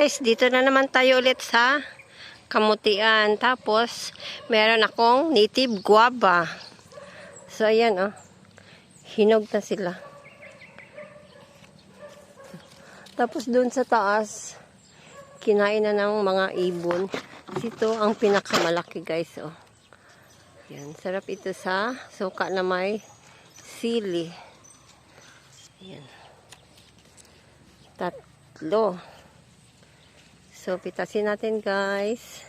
guys, dito na naman tayo ulit sa kamutian. Tapos, meron akong native guava. So, ayan oh. Hinog na sila. Tapos doon sa taas, kinain na ng mga ibon. Ito ang pinakamalaki guys oh. Yan, sarap ito sa suka na may sili. Yan. Tatlo. So, pitasin natin guys.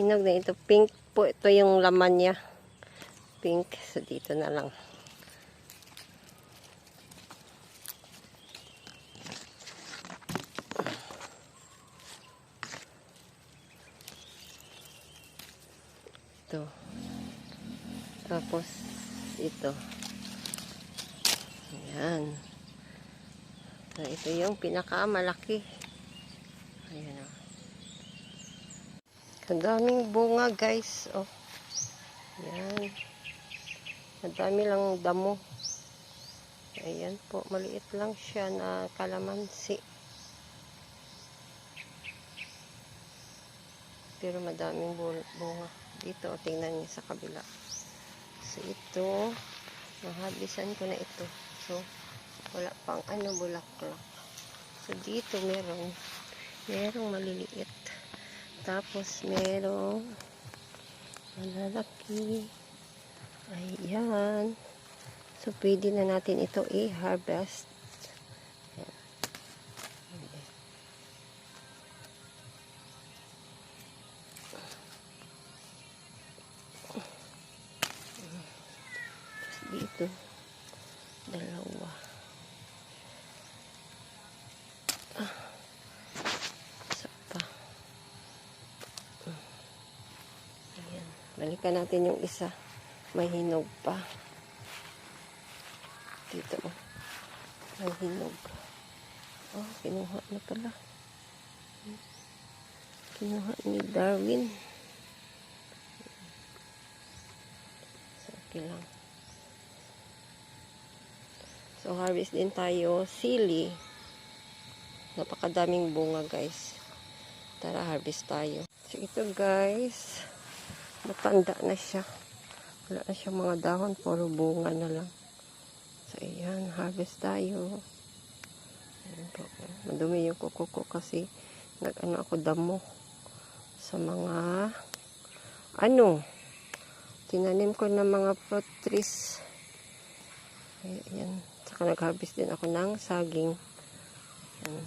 Hinog na ito. Pink po. Ito yung laman niya. Pink. So, dito na lang. Ito. Tapos, ito. Ayan. Na ito yung pinakamalaki. Ayan o. Ang daming bunga guys. Oh. Ayan. Ang lang damo. Ayan po. Maliit lang siya na kalamansi. Pero madaming bu- bunga. Dito, tingnan niyo sa kabila. So, ito, nahabisan ko na ito. So, wala pang ano, bulaklak. So, dito meron, merong maliliit. Tapos, merong malalaki. Ayan. So, pwede na natin ito i-harvest. dito dalawa ah isa pa ayan balikan natin yung isa may hinog pa dito oh may hinog oh kinuha na pala kinuha ni Darwin so okay lang So, harvest din tayo sili. Napakadaming bunga, guys. Tara, harvest tayo. So, ito, guys. Matanda na siya. Wala na siya mga dahon. Puro bunga na lang. So, ayan. Harvest tayo. Ayan po. Madumi yung kuko ko kasi nag-ano ako damo sa mga ano tinanim ko ng mga fruit trees. Ayan. Saka nag-harvest din ako ng saging. Ayan.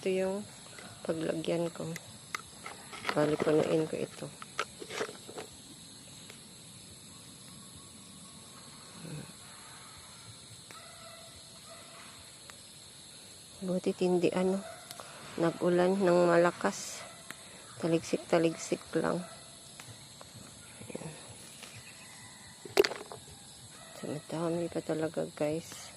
Ito yung paglagyan ko. Bali ko ito. Buti tindi ano. Nag-ulan ng malakas. Taligsik-taligsik lang. So, madami pa talaga, guys.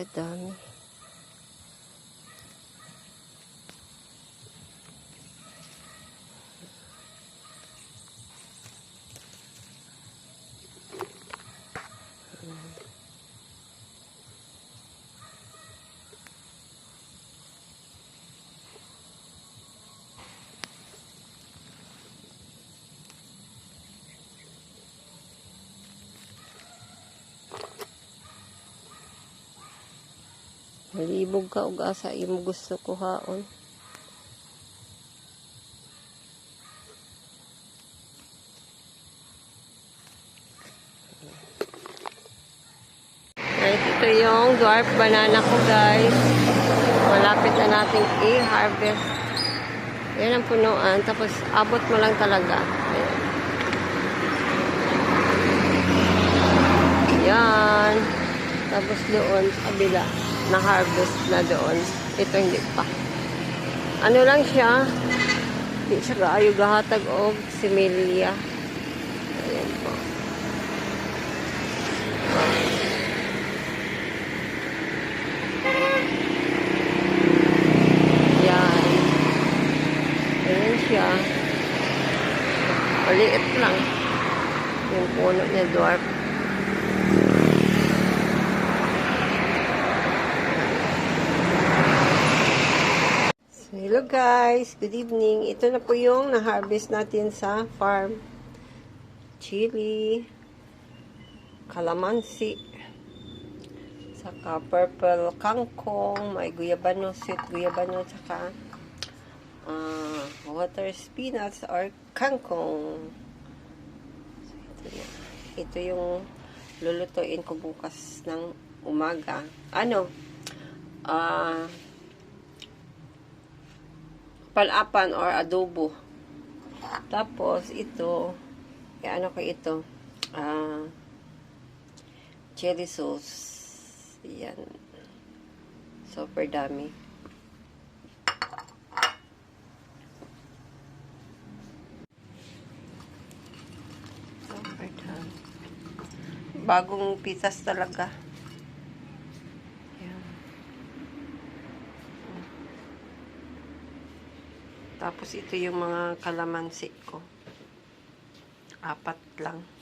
Kadami. Malibog ka og asa imo gusto ko haon. Guys, ito yung dwarf banana ko guys. Malapit na nating i-harvest. Yan ang punuan. Tapos abot mo lang talaga. Ayan. Yan. Tapos doon, sa kabila, na-harvest na doon. Ito hindi pa. Ano lang siya, hindi siya kaayo gahatag o similya. Ayan po. Yan. Ayan siya. Maliit lang. Yung puno niya dwarf. So, hello guys, good evening. Ito na po yung na-harvest natin sa farm. Chili, calamansi, saka purple kangkong, may guyabano, sweet guyabano, saka ah, water spinach or kangkong. So, ito, na. ito yung lulutuin ko bukas ng umaga. Ano? Ah, palapan or adobo. Tapos, ito, eh, ano ko ito? Ah, chili sauce. Yan. Super dami. Super dami. Bagong pitas talaga. Yan. Tapos ito yung mga kalamansi ko. Apat lang.